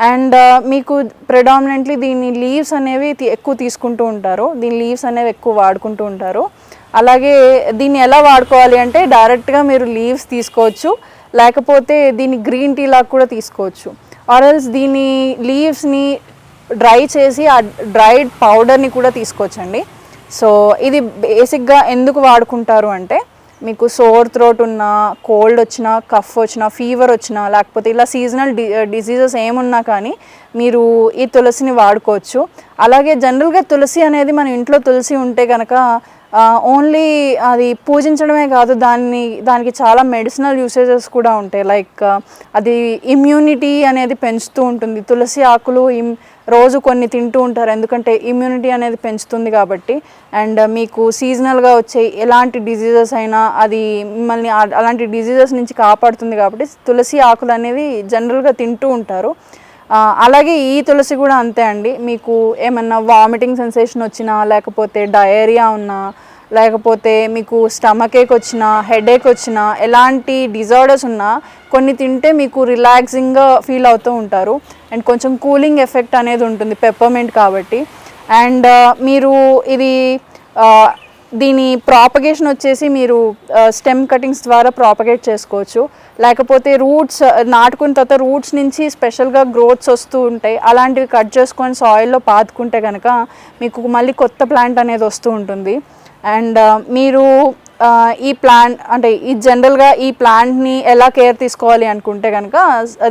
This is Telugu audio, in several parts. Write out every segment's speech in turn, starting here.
అండ్ uh, మీకు ప్రెడామినెంట్లీ దీని లీవ్స్ అనేవి తీ- ఎక్కువ తీసుకుంటూ ఉంటారు. దీని లీవ్స్ అనేవి ఎక్కువ వాడుకుంటూ ఉంటారు. అలాగే దీన్ని ఎలా వాడుకోవాలి అంటే డైరెక్ట్గా మీరు లీవ్స్ తీసుకోవచ్చు. లేకపోతే దీన్ని గ్రీన్ టీ లాగా కూడా తీసుకోవచ్చు. ఆర్ఎల్స్ దీని లీవ్స్ని డ్రై చేసి ఆ డ్రైడ్ పౌడర్ని కూడా తీసుకోవచ్చండి. సో ఇది బేసిక్గా ఎందుకు వాడుకుంటారు అంటే మీకు సోర్ థ్రోట్ ఉన్న కోల్డ్ వచ్చినా కఫ్ వచ్చినా ఫీవర్ వచ్చినా లేకపోతే ఇలా సీజనల్ డి డిసీజెస్ ఏమున్నా కానీ మీరు ఈ తులసిని వాడుకోవచ్చు. అలాగే జనరల్గా తులసి అనేది మన ఇంట్లో తులసి ఉంటే కనుక ఓన్లీ అది పూజించడమే కాదు దాన్ని దానికి చాలా మెడిసినల్ యూసేజెస్ కూడా ఉంటాయి. లైక్ uh, అది ఇమ్యూనిటీ అనేది పెంచుతూ ఉంటుంది. తులసి ఆకులు ఇమ్ రోజు కొన్ని తింటూ ఉంటారు. ఎందుకంటే ఇమ్యూనిటీ అనేది పెంచుతుంది కాబట్టి. అండ్ uh, మీకు సీజనల్గా వచ్చే ఎలాంటి డిజీజెస్ అయినా అది మిమ్మల్ని అలాంటి డిజీజెస్ నుంచి కాపాడుతుంది కాబట్టి తులసి ఆకులు అనేది జనరల్గా తింటూ ఉంటారు. అలాగే ఈ తులసి కూడా అంతే అండి. మీకు ఏమన్నా వామిటింగ్ సెన్సేషన్ వచ్చినా లేకపోతే డయేరియా ఉన్నా లేకపోతే మీకు స్టమక్ ఏక్ వచ్చినా హెడేక్ వచ్చినా ఎలాంటి డిజార్డర్స్ ఉన్నా కొన్ని తింటే మీకు రిలాక్సింగ్గా ఫీల్ అవుతూ ఉంటారు. అండ్ కొంచెం కూలింగ్ ఎఫెక్ట్ అనేది ఉంటుంది పెప్పర్మెంట్ కాబట్టి. అండ్ uh, మీరు ఇది uh, దీని ప్రాపగేషన్ వచ్చేసి మీరు స్టెమ్ కటింగ్స్ ద్వారా ప్రాపగేట్ చేసుకోవచ్చు. లేకపోతే రూట్స్ నాటుకున్న తర్వాత రూట్స్ నుంచి స్పెషల్గా గ్రోత్స్ వస్తూ ఉంటాయి. అలాంటివి కట్ చేసుకొని సాయిల్లో పాతుకుంటే కనుక మీకు మళ్ళీ కొత్త ప్లాంట్ అనేది వస్తూ ఉంటుంది. అండ్ మీరు ఈ ప్లాంట్ అంటే ఈ జనరల్గా ఈ ప్లాంట్ని ఎలా కేర్ తీసుకోవాలి అనుకుంటే కనుక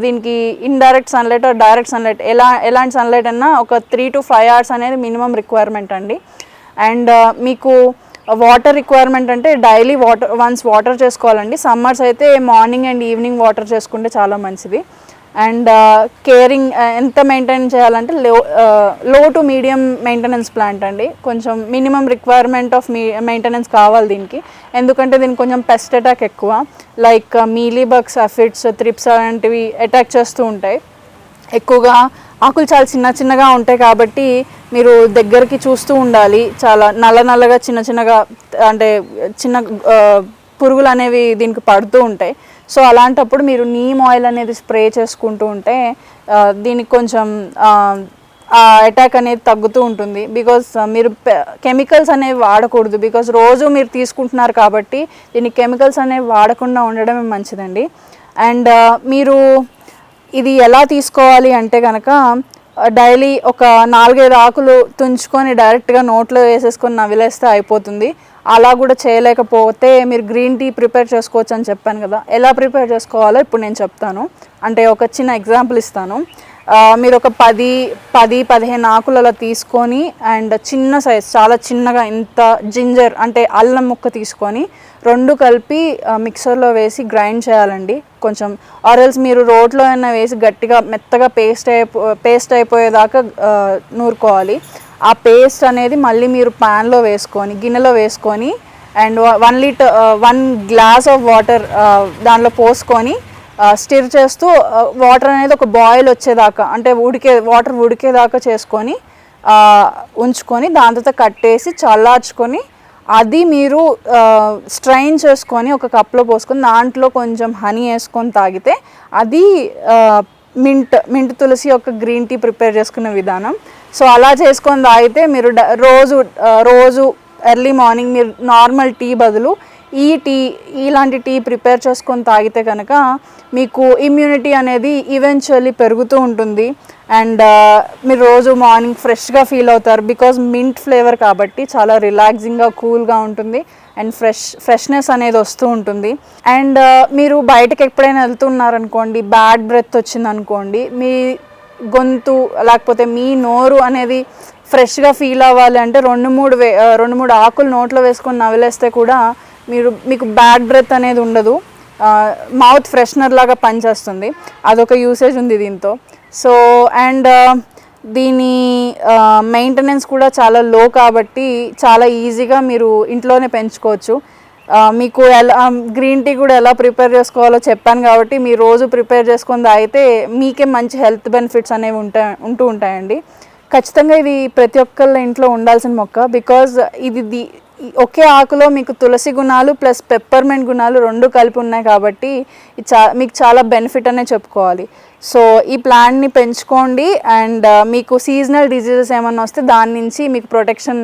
దీనికి ఇండైరెక్ట్ సన్లైట్ డైరెక్ట్ సన్లైట్ ఎలా ఎలాంటి సన్లైట్ అన్నా ఒక త్రీ టు ఫైవ్ అవర్స్ అనేది మినిమం రిక్వైర్మెంట్ అండి. అండ్ మీకు వాటర్ రిక్వైర్మెంట్ అంటే డైలీ వాటర్ వన్స్ వాటర్ చేసుకోవాలండి. సమ్మర్స్ అయితే మార్నింగ్ అండ్ ఈవినింగ్ వాటర్ చేసుకుంటే చాలా మంచిది. అండ్ కేరింగ్ uh, uh, ఎంత మెయింటైన్ చేయాలంటే low low to medium maintenance plant అండి. కొంచెం మినిమం రిక్వైర్మెంట్ ఆఫ్ మీ మెయింటెనెన్స్ కావాలి దీనికి. ఎందుకంటే దీనికి కొంచెం పెస్ట్ అటాక్ ఎక్కువ. Like mealy bugs aphids thrips అలాంటివి అటాక్ చేస్తూ ఉంటాయి. ఎక్కువగా ఆకులు చాలా చిన్న చిన్నగా ఉంటాయి కాబట్టి మీరు దగ్గరికి చూస్తూ ఉండాలి. చాలా నల్ల నల్లగా చిన్న చిన్నగా అంటే చిన్న పురుగులు అనేవి దీనికి పడుతూ ఉంటాయి. సో అలాంటప్పుడు మీరు నీమ్ ఆయిల్ అనేది స్ప్రే చేసుకుంటూ ఉంటే దీనికి కొంచెం ఆ, అటాక్ అనేది తగ్గుతూ ఉంటుంది. బికాస్ మీరు కెమికల్స్ అనేవి వాడకూడదు. బికాస్ రోజు మీరు తీసుకుంటున్నారు కాబట్టి దీనికి కెమికల్స్ అనేవి వాడకుండా ఉండడమే మంచిదండి. అండ్ మీరు ఇది ఎలా తీసుకోవాలి అంటే కనుక డైలీ ఒక నాలుగైదు ఆకులు తుంచుకొని డైరెక్ట్గా నోట్లో వేసేసుకొని నవిలేస్తే అయిపోతుంది. అలా కూడా చేయలేకపోతే మీరు గ్రీన్ టీ ప్రిపేర్ చేసుకోవచ్చు అని చెప్పాను కదా. ఎలా ప్రిపేర్ చేసుకోవాలో ఇప్పుడు నేను చెప్తాను. అంటే ఒక చిన్న ఎగ్జాంపుల్ ఇస్తాను. మీరు ఒక పది పది పదిహేను ఆకులలో తీసుకొని అండ్ చిన్న సైజ్ చాలా చిన్నగా ఇంత జింజర్ అంటే అల్లం ముక్క తీసుకొని రెండు కలిపి మిక్సర్లో వేసి గ్రైండ్ చేయాలండి. కొంచెం ఆరల్స్ మీరు రోట్లో అయినా వేసి గట్టిగా మెత్తగా పేస్ట్ అయిపో పేస్ట్ అయిపోయేదాకా నూరుకోవాలి. ఆ పేస్ట్ అనేది మళ్ళీ మీరు ప్యాన్లో వేసుకొని గిన్నెలో వేసుకొని and one litre one glass of water దానిలో పోసుకొని స్టిర్ చేస్తూ వాటర్ అనేది ఒక బాయిల్ వచ్చేదాకా అంటే ఉడికే వాటర్ ఉడికేదాకా చేసుకొని ఉంచుకొని దాంతో కట్టేసి చల్లార్చుకొని అది మీరు స్ట్రైన్ చేసుకొని ఒక కప్లో పోసుకొని దాంట్లో కొంచెం హనీ వేసుకొని తాగితే అది మింట్ మింట్ తులసి యొక్క గ్రీన్ టీ ప్రిపేర్ చేసుకునే విధానం. సో అలా చేసుకొని తాగితే మీరు డ- రోజు రోజు ఎర్లీ మార్నింగ్ మీరు నార్మల్ టీ బదులు ఈ టీ ఇలాంటి టీ ప్రిపేర్ చేసుకొని తాగితే కనుక మీకు ఇమ్యూనిటీ అనేది ఈవెన్చువల్లీ పెరుగుతూ ఉంటుంది. అండ్ మీరు రోజు మార్నింగ్ ఫ్రెష్గా ఫీల్ అవుతారు బికాజ్ మింట్ ఫ్లేవర్ కాబట్టి చాలా రిలాక్సింగ్గా కూల్గా ఉంటుంది. అండ్ ఫ్రెష్ ఫ్రెష్నెస్ అనేది వస్తూ ఉంటుంది. అండ్ మీరు బయటకు ఎప్పుడైనా వెళ్తున్నారనుకోండి బ్యాడ్ బ్రెత్ వచ్చిందనుకోండి మీ గొంతు లేకపోతే మీ నోరు అనేది ఫ్రెష్గా ఫీల్ అవ్వాలి అంటే రెండు మూడు వే రెండు మూడు ఆకులు నోట్లో వేసుకొని నవిలేస్తే కూడా మీరు మీకు బ్యాడ్ బ్రెత్ అనేది ఉండదు. మౌత్ ఫ్రెషనర్ లాగా పనిచేస్తుంది. అదొక యూసేజ్ ఉంది దీంతో. సో అండ్ దీని మెయింటెనెన్స్ కూడా చాలా లో కాబట్టి చాలా ఈజీగా మీరు ఇంట్లోనే పెంచుకోవచ్చు. మీకు ఎలా గ్రీన్ టీ కూడా ఎలా ప్రిపేర్ చేసుకోవాలో చెప్పాను కాబట్టి మీరు రోజు ప్రిపేర్ చేసుకుని తాగితే మీకే మంచి హెల్త్ బెనిఫిట్స్ అనేవి ఉంటాయి ఉంటూ ఉంటాయండి. ఖచ్చితంగా ఇది ప్రతి ఒక్కళ్ళ ఇంట్లో ఉండాల్సిన మొక్క బికాజ్ ఇది ది ఒకే ఆకులో మీకు తులసి గుణాలు ప్లస్ పెప్పర్మెంట్ గుణాలు రెండు కలిపి ఉన్నాయి కాబట్టి చా మీకు చాలా బెనిఫిట్ అనే చెప్పుకోవాలి. సో ఈ ప్లాంట్ని పెంచుకోండి అండ్ మీకు సీజనల్ డిజీజెస్ ఏమన్నా వస్తే దాని నుంచి మీకు ప్రొటెక్షన్